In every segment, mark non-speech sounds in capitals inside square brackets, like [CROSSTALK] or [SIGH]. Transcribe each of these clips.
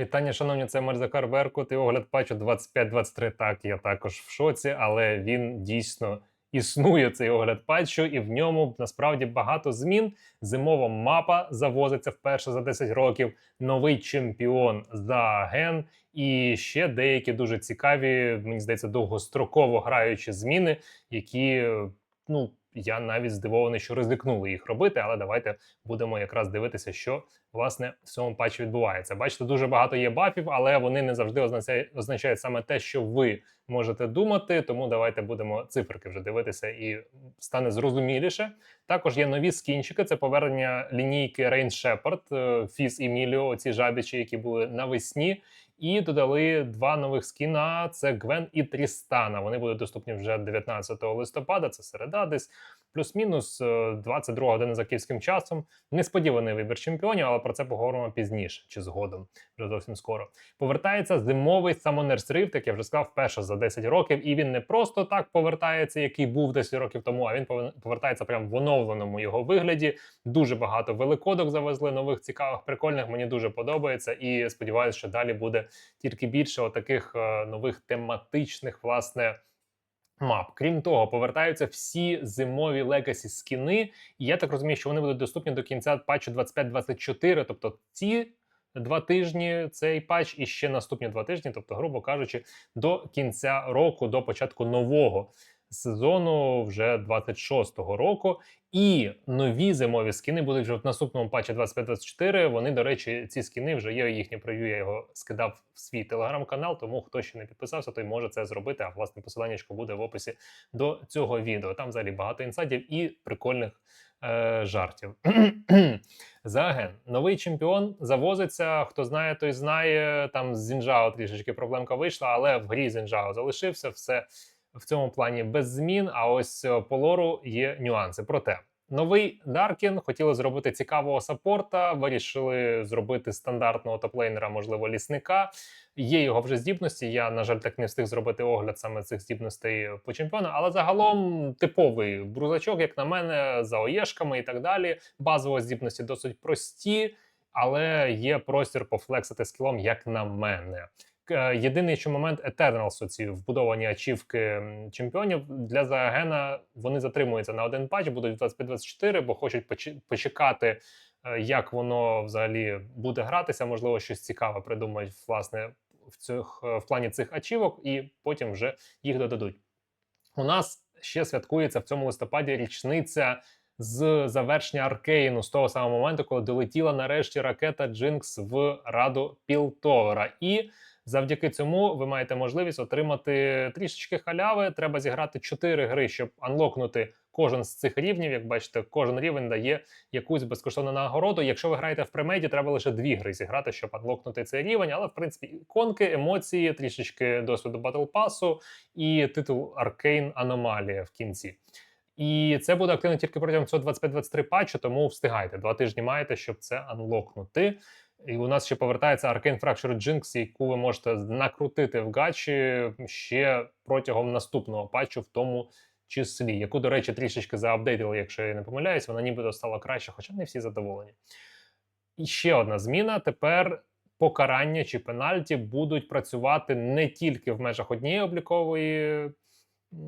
Вітання, шановні, це Марзакар Беркут і огляд патчу 25-23. Так, я також в шоці, але він дійсно існує цей огляд патчу, і в ньому насправді багато змін. Зимова мапа завозиться вперше за 10 років. Новий чемпіон за ген, і ще деякі дуже цікаві, мені здається, довгостроково граючі зміни, які ну. Я навіть здивований, що ризикнули їх робити, але давайте будемо якраз дивитися, що власне в цьому патчі відбувається. Бачите, дуже багато є бафів, але вони не завжди означають, саме те, що ви можете думати. Тому давайте будемо циферки вже дивитися і стане зрозуміліше. Також є нові скінчики. Це повернення лінійки Rain Shepherd, Фіз і Міліо, оці жабічі, які були навесні. І додали два нових скіна: це Гвен і Трістана. Вони будуть доступні вже 19 листопада. Це середа, десь плюс-мінус е, 22 години за київським часом. Несподіваний вибір чемпіонів, але про це поговоримо пізніше чи згодом. Вже зовсім скоро. Повертається зимовий Summoner's Rift, як я вже сказав, вперше за 10 років. І він не просто так повертається, який був 10 років тому, а він повер- повертається прямо в оновленому його вигляді. Дуже багато великодок завезли нових цікавих, прикольних. Мені дуже подобається. І сподіваюся, що далі буде тільки більше отаких е, нових тематичних, власне. Мап, крім того, повертаються всі зимові легасі скіни, і я так розумію, що вони будуть доступні до кінця патчу 25-24, тобто ці два тижні цей патч і ще наступні два тижні, тобто, грубо кажучи, до кінця року, до початку нового сезону, вже 26-го року. І нові зимові скіни будуть вже в наступному патчі 25-24. Вони, до речі, ці скіни вже є їхнє прев'ю. Я його скидав в свій телеграм-канал. Тому хто ще не підписався, той може це зробити. А власне посилання буде в описі до цього відео. Там взагалі багато інсайдів і прикольних е, жартів. [CLEARS THROAT] Заген, новий чемпіон завозиться. Хто знає, той знає. Там з Зінжао трішечки проблемка вийшла, але в грі Зінжао залишився все в цьому плані без змін. А ось е, по лору є нюанси. Проте новий Даркін хотіли зробити цікавого саппорта, вирішили зробити стандартного топлейнера, можливо, лісника. Є його вже здібності. Я, на жаль, так не встиг зробити огляд саме цих здібностей по чемпіону. Але загалом типовий брузачок, як на мене, за оєшками і так далі. Базові здібності досить прості, але є простір пофлексити скілом, як на мене. К- Єдиний що момент Eternals, ці вбудовані ачівки чемпіонів для Заагена вони затримуються на один патч, будуть в 25-24, бо хочуть почекати, е, як воно взагалі буде гратися. Можливо, щось цікаве придумають власне в цих е, в плані цих ачівок, і потім вже їх додадуть. У нас ще святкується в цьому листопаді річниця з завершення Аркейну з того самого моменту, коли долетіла нарешті ракета Джинкс в раду Пілтовера. І завдяки цьому ви маєте можливість отримати трішечки халяви. Треба зіграти 4 гри, щоб анлокнути кожен з цих рівнів. Як бачите, кожен рівень дає якусь безкоштовну нагороду. Якщо ви граєте в премеді, треба лише дві гри зіграти, щоб анлокнути цей рівень. Але в принципі іконки, емоції, трішечки досвіду батл пасу і титул Аркейн Аномалія в кінці. І це буде активно тільки протягом цього 25-23 патчу, тому встигайте. Два тижні маєте, щоб це анлокнути. І у нас ще повертається Arcane Fracture Jinx, яку ви можете накрутити в гачі ще протягом наступного патчу, в тому числі, яку, до речі, трішечки заапдейтили, якщо я не помиляюсь, вона нібито стала краще, хоча не всі задоволені. І ще одна зміна: тепер покарання чи пенальті будуть працювати не тільки в межах однієї облікової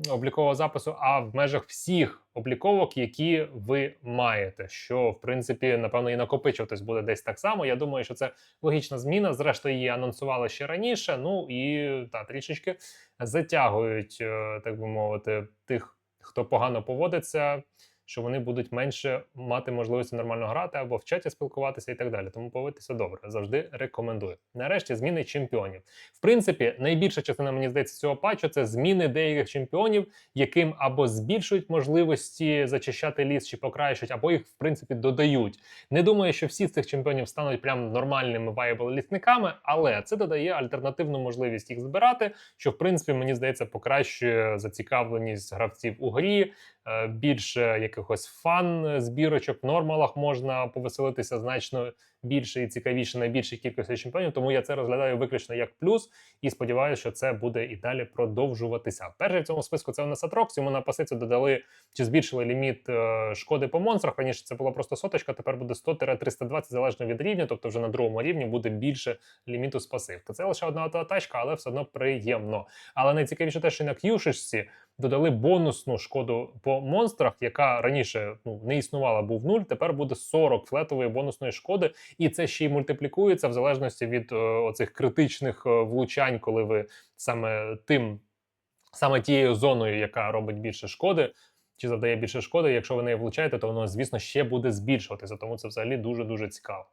облікового запису, а в межах всіх обліковок, які ви маєте. Що в принципі, напевно, і накопичуватись буде десь так само. Я думаю, що це логічна зміна. Зрештою, її анонсували ще раніше. Ну і та трішечки затягують, е, так би мовити, тих, хто погано поводиться. Що вони будуть менше мати можливості нормально грати або в чаті спілкуватися і так далі. Тому поводьтеся добре. Завжди рекомендую. Нарешті зміни чемпіонів. В принципі, найбільша частина, мені здається, цього патчу це зміни деяких чемпіонів, яким або збільшують можливості зачищати ліс чи покращують, або їх в принципі додають. Не думаю, що всі з цих чемпіонів стануть прям нормальними вайбл лісниками, але це додає альтернативну можливість їх збирати, що в принципі мені здається покращує зацікавленість гравців у грі. Е, більше якихось фан збірочок. Нормалах можна повеселитися значно більше і цікавіше на більшій кількості чемпіонів. Тому я це розглядаю виключно як плюс і сподіваюся, що це буде і далі продовжуватися. Перший в цьому списку це у нас Атрокс. Йому на пасицю додали чи збільшили ліміт е, шкоди по монстрах. Раніше це була просто соточка, тепер буде 100-320 залежно від рівня, тобто вже на другому рівні буде більше ліміту з пасивки. Це лише одна тачка, але все одно приємно. Але найцікавіше те, що на к'юшечці додали бонусну шкоду по монстрах, яка раніше ну не існувала, був 0, тепер буде 40 флетової бонусної шкоди, і це ще й мультиплікується в залежності від е, оцих критичних е, влучань, коли ви саме тим, саме тією зоною, яка робить більше шкоди. Чи завдає більше шкоди, якщо ви неї влучаєте, то воно, звісно, ще буде збільшуватися, тому це взагалі дуже дуже цікаво.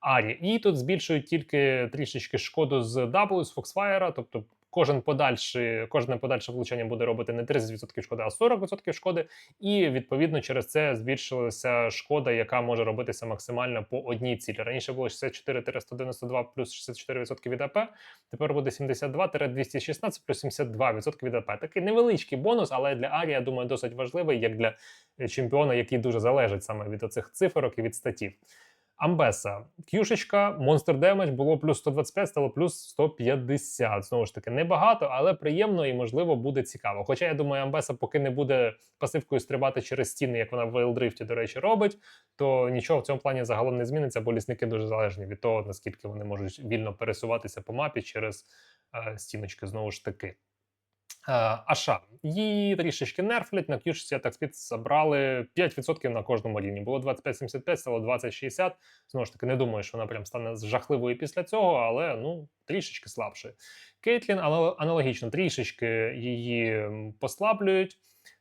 Арі. І тут збільшують тільки трішечки шкоду з W, з Foxfire, тобто кожен подальший, кожне подальше влучання буде робити не 30% шкоди, а 40% шкоди. І відповідно через це збільшилася шкода, яка може робитися максимально по одній цілі. Раніше було 64-192 плюс 64% від АП, тепер буде 72-216 плюс 72% від АП. Такий невеличкий бонус, але для Арі, я думаю, досить важливий, як для чемпіона, який дуже залежить саме від оцих циферок і від статів. Амбеса, кюшечка, Monster Damage було плюс 125, стало плюс 150. Знову ж таки, небагато, але приємно і, можливо, буде цікаво. Хоча я думаю, Амбеса, поки не буде пасивкою стрибати через стіни, як вона в Вейлдрифті, до речі, робить, то нічого в цьому плані загалом не зміниться, бо лісники дуже залежні від того, наскільки вони можуть вільно пересуватися по мапі через е, стіночки, знову ж таки. Е, Аша. Її трішечки нерфлять. На Qшці так спід забрали 5% на кожному рівні. Було 25-75, стало 20-60. Знову ж таки, не думаю, що вона прям стане жахливою після цього, але ну трішечки слабше. Кейтлін анал- аналогічно трішечки її послаблюють.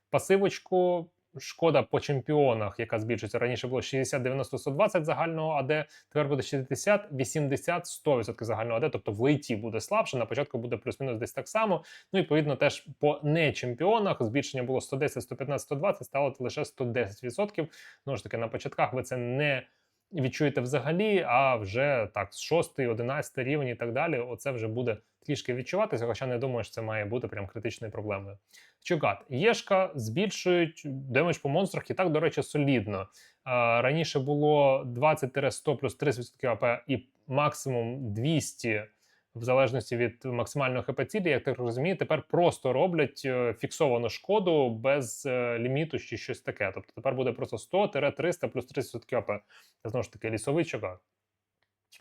Пасивочку. Шкода по чемпіонах, яка збільшується. Раніше було 60, 90, 120 загального АД, тепер буде 60, 80, 100% загального АД, тобто в лейті буде слабше, на початку буде плюс-мінус десь так само. Ну відповідно теж по не чемпіонах збільшення було 110, 115, 120, стало лише 110%. Знову ж таки, на початках ви це не відчуєте взагалі, а вже так, з 6, 11 рівень і так далі, оце вже буде трішки відчуватися, хоча не думаю, що це має бути прям критичною проблемою. Чугат. Єшка збільшують демедж по монстрах і так, до речі, солідно. А, раніше було 20-100 плюс 30% АП і максимум 200 в залежності від максимального хп цілі, як так розумію, тепер просто роблять е, фіксовану шкоду без е, ліміту чи щось таке. Тобто тепер буде просто 100-300 плюс 30% АП. Знову ж таки лісовий чугат.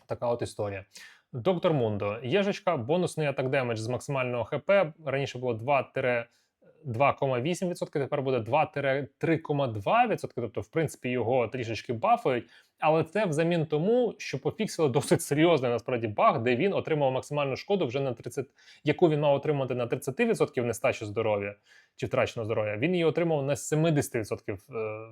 Така от історія. Доктор Мундо. Єжечка, бонусний атак демедж з максимального ХП. Раніше було 2 2,8%, тепер буде 2-3,2%, тобто, в принципі, його трішечки бафають. Але це взамін тому, що пофіксили досить серйозний насправді баг, де він отримав максимальну шкоду вже на 30, яку він мав отримати на 30% нестачі здоров'я чи втраченого здоров'я. Він її отримав на 70% е,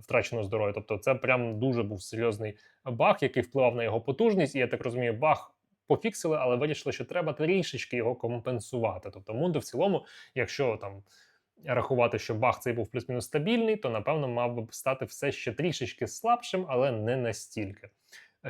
втраченого здоров'я. Тобто, це прям дуже був серйозний баг, який впливав на його потужність. І я так розумію, баг. Пофіксили, але вирішили, що треба трішечки його компенсувати. Тобто, Мунду в цілому, якщо там рахувати, що баг цей був плюс-мінус стабільний, то напевно мав би стати все ще трішечки слабшим, але не настільки.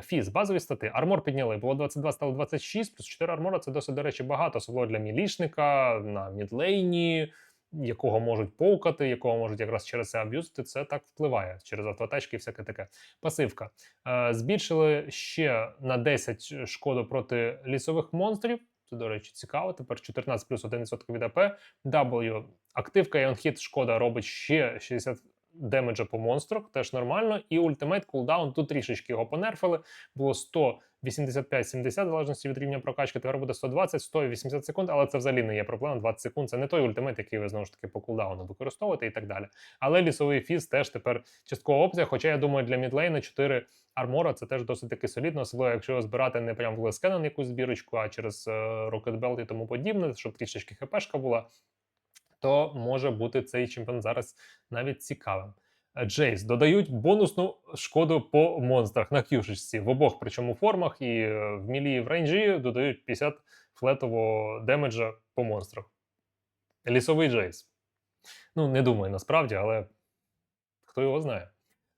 Фіз, базові стати. Армор підняли. Було 22, стало 26, плюс 4 армора це досить, до речі, багато, особливо для мілішника на мідлейні, якого можуть повкати, якого можуть якраз через це аб'юзити. Це так впливає через автотачки і всяке таке. Пасивка. Е, збільшили ще на 10 шкоду проти лісових монстрів. Це, до речі, цікаво. Тепер 14 плюс 1% від АП. W. Активка і онхіт шкода робить ще 60 демеджа по монстрах, теж нормально. І ультимейт кулдаун тут трішечки його понерфили. Було 185-70 в залежності від рівня прокачки. Тепер буде 120, 180 секунд, але це взагалі не є проблема. 20 секунд це не той ультимейт, який ви знову ж таки по кулдауну використовуєте і так далі. Але лісовий фіз теж тепер часткова опція. Хоча я думаю, для мідлейна 4 армора це теж досить таки солідно, особливо якщо його збирати не прям в Лескенен якусь збірочку, а через е, Rocket Belt і тому подібне, щоб трішечки хпшка була то може бути цей чемпіон зараз навіть цікавим. Е, Джейс додають бонусну шкоду по монстрах на кюшечці в обох причому формах, і е, в мілі і в рейнджі додають 50 флетового демеджа по монстрах. Лісовий Джейс. Ну, не думаю насправді, але хто його знає.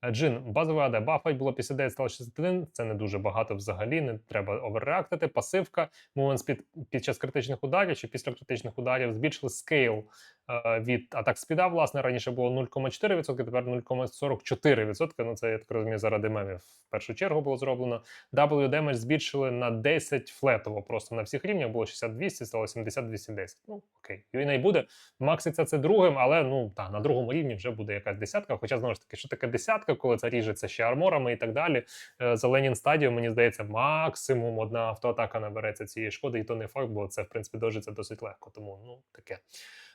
Е, Джин, базовий АД, бафать було 59, стало 61, це не дуже багато взагалі, не треба оверреактити. Пасивка, момент під, під час критичних ударів чи після критичних ударів збільшили скейл від атак спіда. Власне, раніше було 0,4%, тепер 0,44%. Ну це я так розумію, заради мемів в першу чергу було зроблено. W damage збільшили на 10 флетово. Просто на всіх рівнях було 60-200, стало 70-210. Ну окей, UNA буде. Макситься це другим, але ну та на другому рівні вже буде якась десятка. Хоча знову ж таки, що таке десятка, коли це ріжеться ще арморами і так далі. Е, За Ленін стадію, мені здається, максимум одна автоатака набереться цієї шкоди, і то не факт, бо це в принципі дожиться досить легко. Тому ну таке.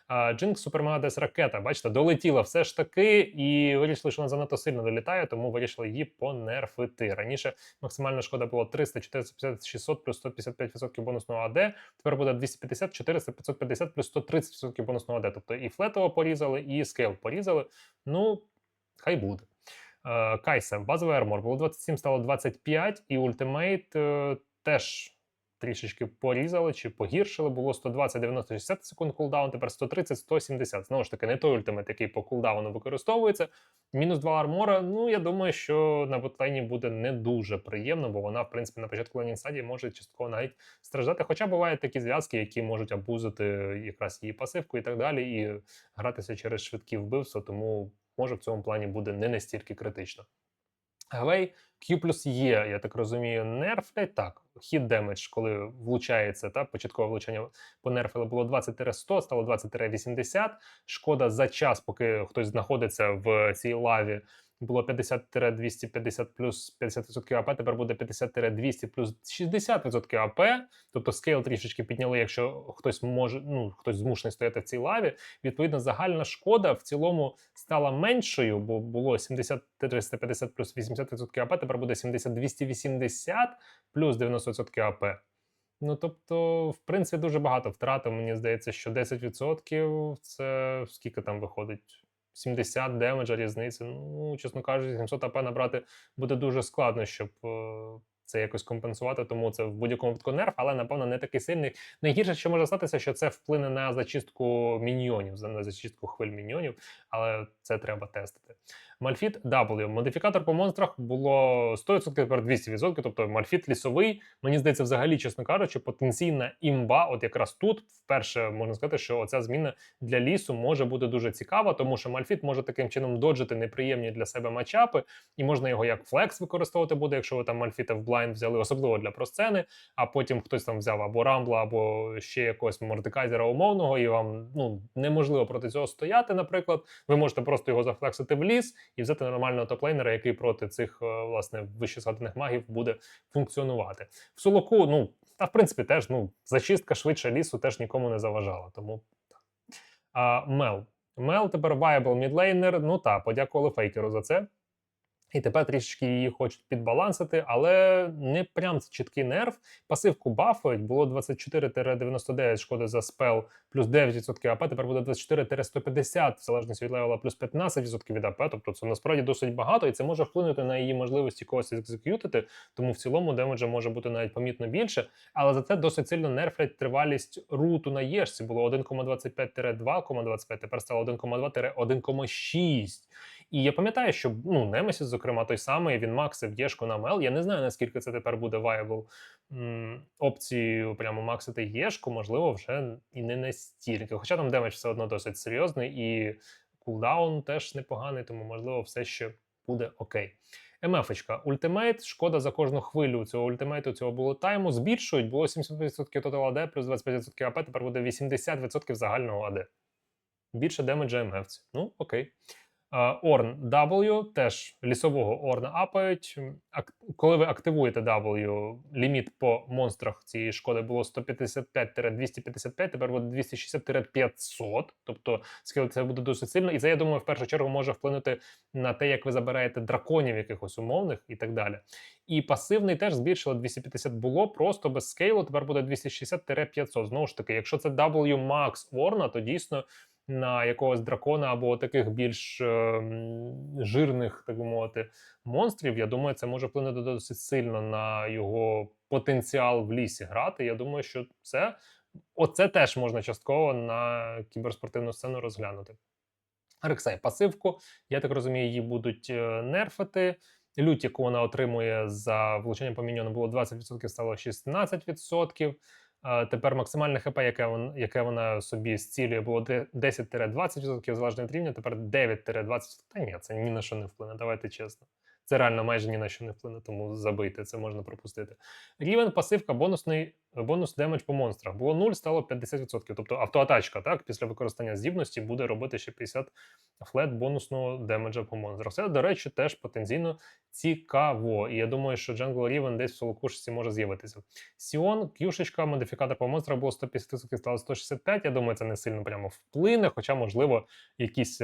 Джинк Супермега Дес ракета, бачите, долетіла все ж таки, і вирішили, що вона занадто сильно долітає, тому вирішили її понерфити. Раніше максимальна шкода була 300, 450, 600 плюс 155% бонусного АД. Тепер буде 250, 400, 550 плюс 130% бонусного АД. Тобто і флетово порізали, і скейл порізали. Ну, хай буде. Е, Кайса, базовий армор було 27, стало 25, і ультимейт е, теж трішечки порізали чи погіршили. Було 120, 90, 60 секунд кулдаун, тепер 130, 170. Знову ж таки, не той ультимейт, який по кулдауну використовується. Мінус 2 армора. Ну, я думаю, що на ботлейні буде не дуже приємно, бо вона, в принципі, на початку лейнінг стадії може частково навіть страждати. Хоча бувають такі зв'язки, які можуть абузити якраз її пасивку і так далі, і гратися через швидкі вбивства, тому може в цьому плані буде не настільки критично. Гвей Q плюс Є, я так розумію, нерфлять. Так, хід демедж, коли влучається, та початкове влучання понерфили, було 20-100, стало 20-80. Шкода за час, поки хтось знаходиться в цій лаві, було 50-250 плюс 50% АП, тепер буде 50-200 плюс 60% АП. Тобто скейл трішечки підняли, якщо хтось може, ну хтось змушений стояти в цій лаві. Відповідно, загальна шкода в цілому стала меншою, бо було 70-350 плюс 80% АП, тепер буде 70-280 плюс 90% АП. Ну, тобто, в принципі, дуже багато втратив. Мені здається, що 10% це скільки там виходить? 70 демеджа різниці. Ну, чесно кажучи, 700 АП набрати буде дуже складно, щоб е, це якось компенсувати. Тому це в будь-якому випадку нерв, але напевно не такий сильний. Найгірше, що може статися, що це вплине на зачистку міньйонів, на зачистку хвиль міньйонів, але це треба тестити. Мальфіт W. Модифікатор по монстрах було 100%, тепер 200%, тобто мальфіт лісовий. Мені здається, взагалі, чесно кажучи, потенційна імба, от якраз тут, вперше можна сказати, що оця зміна для лісу може бути дуже цікава, тому що мальфіт може таким чином доджити неприємні для себе матчапи, і можна його як флекс використовувати буде, якщо ви там мальфіта в блайнд взяли, особливо для просцени, а потім хтось там взяв або рамбла, або ще якогось мордикайзера умовного, і вам ну неможливо проти цього стояти. Наприклад, ви можете просто його зафлексити в ліс і взяти нормального топлейнера, який проти цих е, власне вище згаданих магів буде функціонувати. В солоку, ну та в принципі теж ну зачистка швидше лісу теж нікому не заважала. Тому. А, Мел. Мел тепер viable мідлейнер. Ну та подякували фейкеру за це. І тепер трішечки її хочуть підбалансити, але не прям це чіткий нерв. Пасивку бафають, було 24-99 шкоди за спел, плюс 9% АП, тепер буде 24-150, в залежності від левела, плюс 15% від АП. Тобто це насправді досить багато, і це може вплинути на її можливості когось екзекютити. Тому в цілому демеджа може бути навіть помітно більше. Але за це досить сильно нерфлять тривалість руту на єшці. Було 1,25-2,25, тепер стало 1,2-1,6. І я пам'ятаю, що ну Немесіс, зокрема, той самий він максив Єшку на Мел. Я не знаю, наскільки це тепер буде м, опцією прямо максити Єшку, можливо, вже і не настільки. Хоча там демедж все одно досить серйозний, і кулдаун теж непоганий, тому можливо, все ще буде окей. МФ-очка. Ультимейт, шкода за кожну хвилю цього ультимейту, цього було тайму. Збільшують, було 70% тотал АД, плюс 25% АП, тепер буде 80% загального АД. Більше демеджа МФ. Ну, окей. Орн W теж лісового Орна апають. Коли ви активуєте W, ліміт по монстрах цієї шкоди було 155-255, тепер буде 260-500. Тобто це буде досить сильно. І це, я думаю, в першу чергу може вплинути на те, як ви забираєте драконів якихось умовних і так далі. І пасивний теж збільшили 250 було просто без скейлу. Тепер буде 260-500. Знову ж таки, якщо це W Max Орна, то дійсно на якогось дракона або таких більш е, жирних, так би мовити, монстрів. Я думаю, це може вплинути досить сильно на його потенціал в лісі грати. Я думаю, що це оце теж можна частково на кіберспортивну сцену розглянути. Рексей пасивку, я так розумію, її будуть е, нерфити. Лють, яку вона отримує за влучення по міньйону, було 20%, стало 16%. Тепер максимальне ХП, яке, вона, яке вона собі зцілює, було де- 10-20% залежно від рівня, тепер 9-20%. Та ні, це ні на що не вплине, давайте чесно. Це реально майже ні на що не вплине, тому забийте, це можна пропустити. Рівень пасивка, бонусний бонус демедж по монстрах. Було 0, стало 50%. Тобто автоатачка, так, після використання здібності буде робити ще 50 флет бонусного демеджа по монстрах. Це, до речі, теж потенційно цікаво. І я думаю, що Jungle Рівен десь в солокушці може з'явитися. Сіон, кюшечка, модифікатор по монстрах було 150%, стало 165. Я думаю, це не сильно прямо вплине, хоча, можливо, якісь.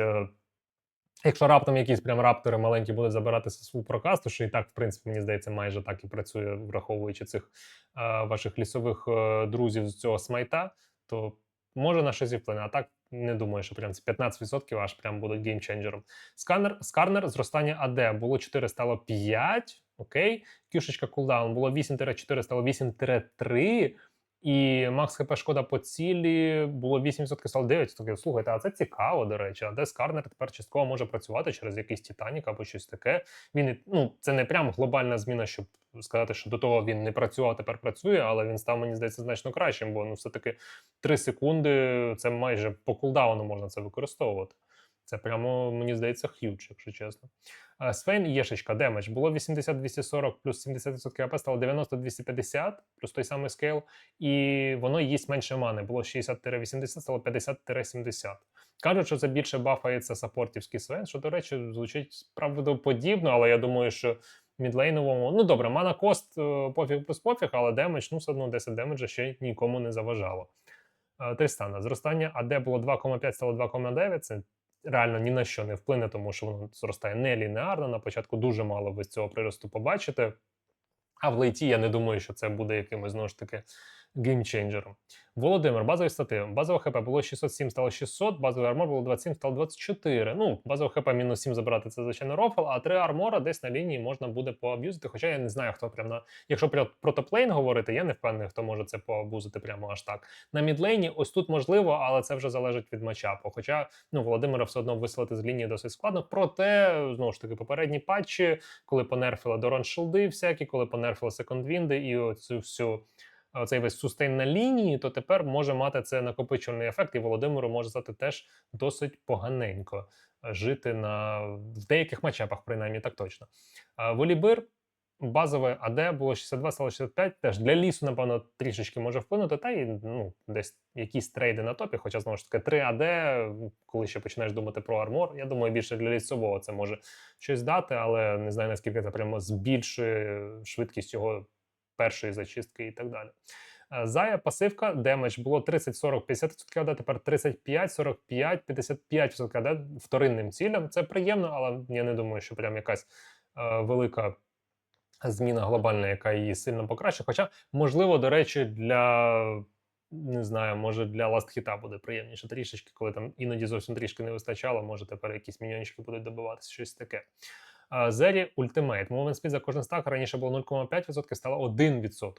Якщо раптом якісь прям раптори маленькі будуть забиратися з фул прокасту, що і так, в принципі, мені здається, майже так і працює, враховуючи цих е, ваших лісових е, друзів з цього смайта, то може на щось і вплине. А так не думаю, що прям ці 15% аж прям будуть геймченджером. Сканер, скарнер, зростання АД було 4, стало 5. Окей. Кюшечка кулдаун було 8-4, стало 8-3. І Макс ХП шкода по цілі було 8%, стало 9%. Слухайте, а це цікаво, до речі. А де скарнер тепер частково може працювати через якийсь Титанік або щось таке. Він ну, це не прям глобальна зміна, щоб сказати, що до того він не працював, тепер працює, але він став, мені здається, значно кращим, бо ну, все-таки 3 секунди це майже по кулдауну можна це використовувати. Це прямо, мені здається, х'юч, якщо чесно. Свейн Єшечка, демедж. Було 80-240 плюс 70% АП, стало 90-250 плюс той самий скейл, і воно їсть менше мани. Було 60-80, стало 50-70. Кажуть, що це більше бафається саппортівський Свейн, що, до речі, звучить правдоподібно, але я думаю, що мідлейновому. Ну добре, мана кост е, пофіг без пофіг, але демедж, ну все одно 10 демеджа ще нікому не заважало. Е, Тристана. Зростання АД було 2,5, стало 2,9. Це реально ні на що не вплине, тому що воно зростає не лінеарно. На початку дуже мало ви з цього приросту побачите. А в лейті я не думаю, що це буде якимось знову ж таки геймченджером. Володимир, базові стати. Базове ХП було 607, стало 600, базовий армор було 27, стало 24. Ну, базове ХП мінус 7 забрати це звичайно рофл, а 3 армора десь на лінії можна буде поаб'юзити. Хоча я не знаю, хто прям на. Якщо про, топлейн говорити, я не впевнений, хто може це поабузити прямо аж так. На мідлейні ось тут можливо, але це вже залежить від матчапу. Хоча ну, Володимира все одно виселити з лінії досить складно. Проте, знову ж таки, попередні патчі, коли понерфили Дорон Шилди всякі, коли понерфили секондвінди і оцю всю. Цей весь сустейн на лінії, то тепер може мати це накопичувальний ефект, і Володимиру може стати теж досить поганенько е, жити на в деяких матчапах, принаймні так точно. А Волібир базове АД було 62, стало 65. Теж для лісу, напевно, трішечки може вплинути. Та й ну, десь якісь трейди на топі. Хоча знову ж таки 3 АД, коли ще починаєш думати про армор. Я думаю, більше для лісового це може щось дати, але не знаю наскільки це прямо збільшує швидкість його першої зачистки і так далі. Е, Зая пасивка, демедж було 30, 40, 50% АД, тепер 35, 45, 55% АД вторинним цілям. Це приємно, але я не думаю, що прям якась е, велика зміна глобальна, яка її сильно покращить. Хоча, можливо, до речі, для не знаю, може для ластхіта буде приємніше трішечки, коли там іноді зовсім трішки не вистачало, може тепер якісь міньончики будуть добиватися, щось таке. Зері Ultimate. Movement Speed за кожен стак раніше було 0,5%, стало 1%.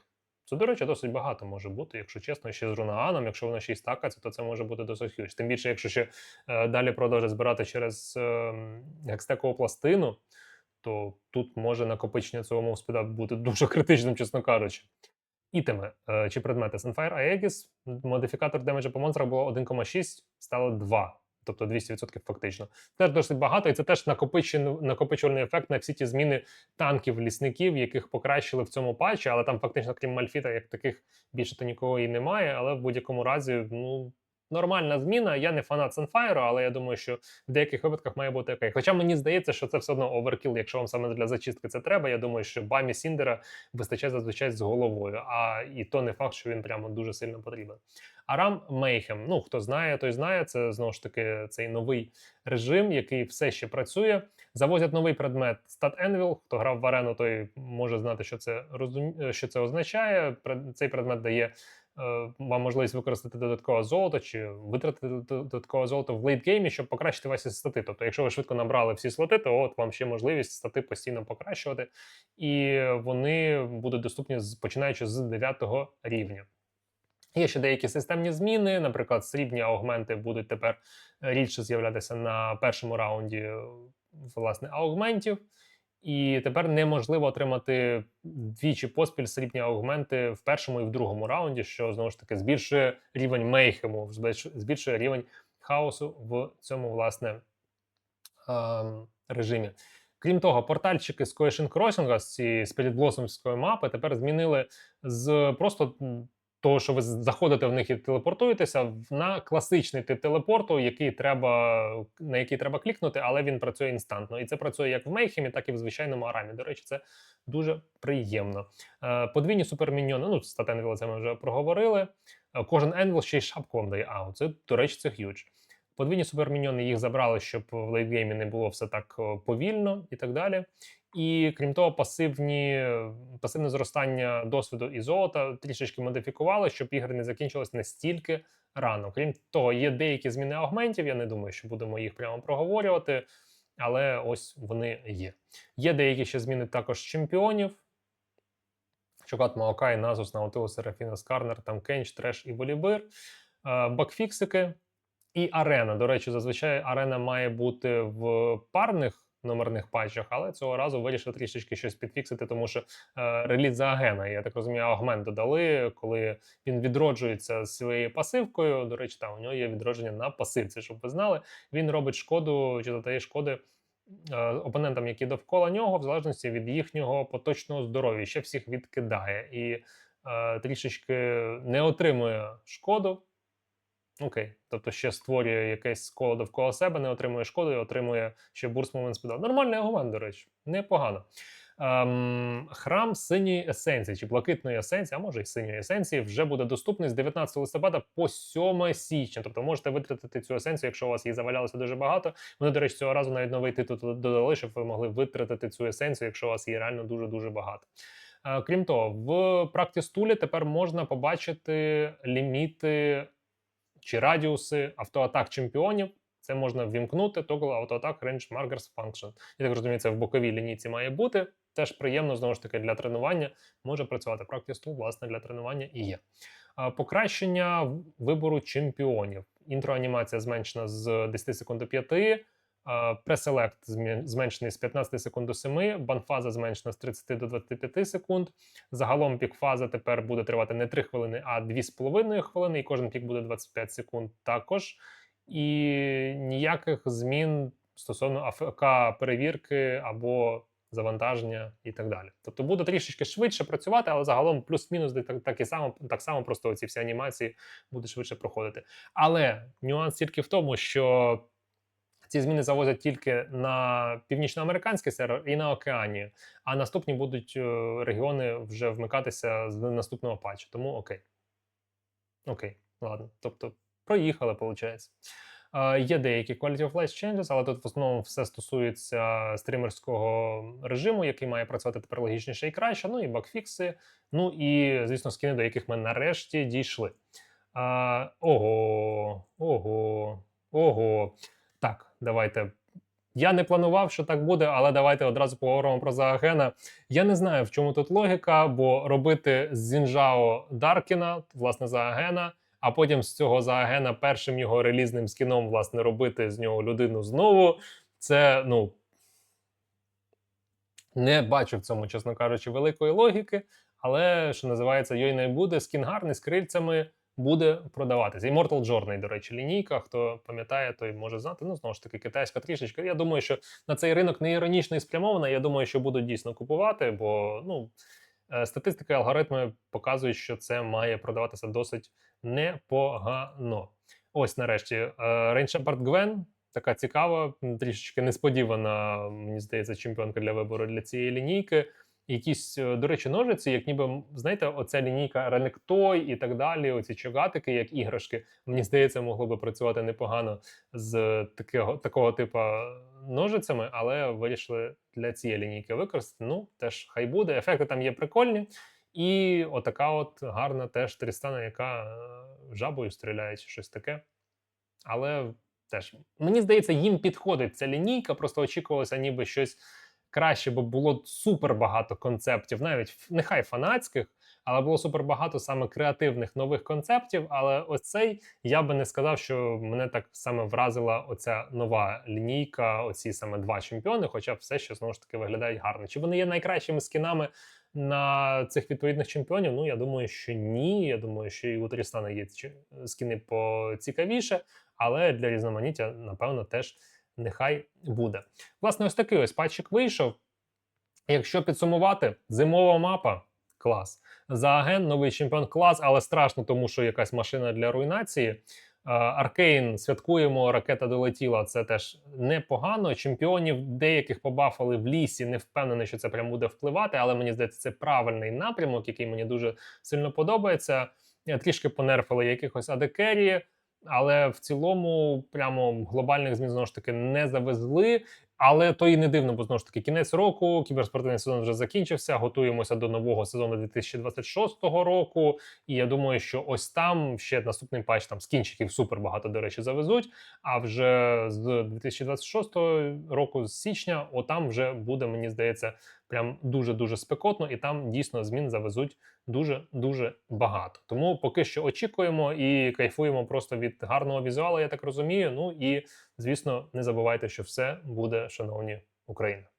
Це, до речі, досить багато може бути, якщо чесно, ще з Рунаганом, якщо воно ще й стакається, то це може бути досить хюч. Тим більше, якщо ще е, далі продовжать збирати через е, гекстекову пластину, то тут може накопичення цього мовспіда бути дуже критичним, чесно кажучи. Ітеми е, чи предмети Sunfire Aegis, модифікатор демеджа по монстрах було 1,6, стало 2 тобто 200% фактично. Теж досить багато, і це теж накопичувальний ефект на всі ті зміни танків, лісників, яких покращили в цьому патчі, але там фактично, крім Мальфіта, як таких більше то нікого і немає. Але в будь-якому разі, ну. Нормальна зміна. Я не фанат Sunfire, але я думаю, що в деяких випадках має бути окей. Хоча мені здається, що це все одно оверкіл, якщо вам саме для зачистки це треба. Я думаю, що Бамі Сіндера вистачає зазвичай з головою, а і то не факт, що він прямо дуже сильно потрібен. Арам Мейхем. Ну хто знає, той знає. Це знову ж таки цей новий режим, який все ще працює. Завозять новий предмет Stat Anvil. Хто грав в арену, той може знати, що це розум... що це означає. Цей предмет дає. Е, Вам можливість використати додаткове золото чи витратити додаткове золото в лейтгеймі, щоб покращити ваші стати. Тобто, якщо ви швидко набрали всі слоти, то от вам ще можливість стати постійно покращувати, і вони будуть доступні починаючи з 9 рівня. Є ще деякі системні зміни, наприклад, срібні аугменти будуть тепер е, рідше з'являтися на першому раунді е, власне аугментів. І тепер неможливо отримати двічі поспіль срібні аугменти в першому і в другому раунді, що знову ж таки збільшує рівень мейхему, збільш- збільшує рівень хаосу в цьому власне ем, режимі. Крім того, портальчики з Cohesion Crossing, з цієї Spirit мапи, тепер змінили з просто того, що ви заходите в них і телепортуєтеся, на класичний тип телепорту, який треба, на який треба клікнути, але він працює інстантно. І це працює як в Мейхемі, так і в звичайному Арамі. До речі, це дуже приємно. Е, Подвійні суперміньйони, ну, стат Енвіла це ми вже проговорили. Е, Кожен Енвіл ще й шапку вам дає. А, це, до речі, це х'юдж. Подвійні суперміньйони їх забрали, щоб в лейтгеймі не було все так повільно і так далі. І крім того, пасивні, пасивне зростання досвіду і золота трішечки модифікували, щоб ігри не закінчились настільки рано. Крім того, є деякі зміни аугментів. Я не думаю, що будемо їх прямо проговорювати, але ось вони є. Є деякі ще зміни також чемпіонів. Чокат Маокай, Назус, Наутилус, Серафіна Скарнер, там Кенч, Треш і Волібир. Е, Бакфіксики і арена. До речі, зазвичай арена має бути в парних номерних патчах, але цього разу вирішили трішечки щось підфіксити, тому що е, реліз за агена, я так розумію, агмент додали, коли він відроджується з своєю пасивкою. До речі, там у нього є відродження на пасивці, щоб ви знали. Він робить шкоду чи задає шкоди е, опонентам, які довкола нього, в залежності від їхнього поточного здоров'я, ще всіх відкидає і е, трішечки не отримує шкоду. Окей, тобто ще створює якесь коло довкола себе, не отримує шкоду і отримує ще бурс момент спіда. Нормальний аргумент, до речі, непогано. Ем, храм синьої есенції чи блакитної есенції, а може і синьої есенції, вже буде доступний з 19 листопада по 7 січня. Тобто можете витратити цю есенцію, якщо у вас її завалялося дуже багато. Вони, до речі, цього разу навіть новий титул додали, щоб ви могли витратити цю есенцію, якщо у вас її реально дуже дуже багато. Е, Крім того, в Practice Tool тепер можна побачити ліміти чи радіуси автоатак чемпіонів. Це можна ввімкнути Toggle Auto-Attack Range Markers Function. Я так розумію, це в боковій лінійці має бути. Теж приємно, знову ж таки, для тренування може працювати. Practice Tool, власне, для тренування і є. Покращення вибору чемпіонів. Інтроанімація зменшена з 10 секунд до 5. Преселект зменшений з 15 секунд до 7, банфаза зменшена з 30 до 25 секунд. Загалом пік-фаза тепер буде тривати не 3 хвилини, а 2,5 хвилини, і кожен пік буде 25 секунд також. І ніяких змін стосовно АФК перевірки або завантаження і так далі. Тобто буде трішечки швидше працювати, але загалом плюс-мінус так, так і само, так само просто ці всі анімації будуть швидше проходити. Але нюанс тільки в тому, що ці зміни завозять тільки на північноамериканський сервер і на Океанію, а наступні будуть е, регіони вже вмикатися з наступного патчу. Тому окей. Окей, ладно. Тобто проїхали, виходить. Е, є деякі quality of life changes, але тут в основному все стосується стрімерського режиму, який має працювати тепер логічніше і краще. Ну і багфікси. Ну і, звісно, скини, до яких ми нарешті дійшли. А, ого, ого, ого. Так, давайте. Я не планував, що так буде, але давайте одразу поговоримо про Заагена. Я не знаю, в чому тут логіка, бо робити з Зінжао Даркіна, власне, Заагена, а потім з цього Заагена першим його релізним скіном, власне, робити з нього людину знову. Це, ну. Не бачу в цьому, чесно кажучи, великої логіки, але що називається, йой не буде, скін гарний з крильцями буде продаватися. Immortal Journey, до речі, лінійка. Хто пам'ятає, той може знати. Ну, знову ж таки, китайська трішечка. Я думаю, що на цей ринок не іронічно і спрямована. Я думаю, що будуть дійсно купувати, бо ну, е, статистика і алгоритми показують, що це має продаватися досить непогано. Ось нарешті е, Shepard Gwen. Така цікава, трішечки несподівана, мені здається, чемпіонка для вибору для цієї лінійки. Якісь, е, до речі, ножиці, як ніби, знаєте, оця лінійка Ренектой і так далі, оці чогатики, як іграшки, мені здається, могло би працювати непогано з такого, такого типу ножицями, але вирішили для цієї лінійки використати. Ну, теж хай буде. Ефекти там є прикольні. І отака от гарна теж Трістана, яка е, жабою стріляє, чи щось таке. Але теж мені здається, їм підходить ця лінійка. Просто очікувалося, ніби щось краще, бо було супер багато концептів, навіть нехай фанатських, але було супер багато саме креативних нових концептів. Але ось цей я би не сказав, що мене так саме вразила оця нова лінійка, оці саме два чемпіони, хоча все ще знову ж таки виглядають гарно. Чи вони є найкращими скінами на цих відповідних чемпіонів? Ну я думаю, що ні. Я думаю, що і у Трістана є скіни поцікавіше, але для різноманіття, напевно, теж нехай буде. Власне, ось такий ось патчик вийшов. Якщо підсумувати, зимова мапа клас. Зааген новий чемпіон клас, але страшно, тому що якась машина для руйнації. Аркейн святкуємо, ракета долетіла. Це теж непогано. Чемпіонів деяких побафали в лісі. Не впевнений, що це прям буде впливати, але мені здається, це правильний напрямок, який мені дуже сильно подобається. Е, Трішки понерфили якихось адекерії, але в цілому прямо глобальних змін знову ж таки не завезли. Але то і не дивно, бо знову ж таки кінець року, кіберспортивний сезон вже закінчився. Готуємося до нового сезону 2026 року. І я думаю, що ось там ще наступний патч там скінчиків супер багато, до речі, завезуть. А вже з 2026 року, з січня, отам вже буде, мені здається, прям дуже дуже спекотно, і там дійсно змін завезуть дуже дуже багато. Тому поки що очікуємо і кайфуємо просто від гарного візуалу, я так розумію. Ну і звісно, не забувайте, що все буде, шановні Україна.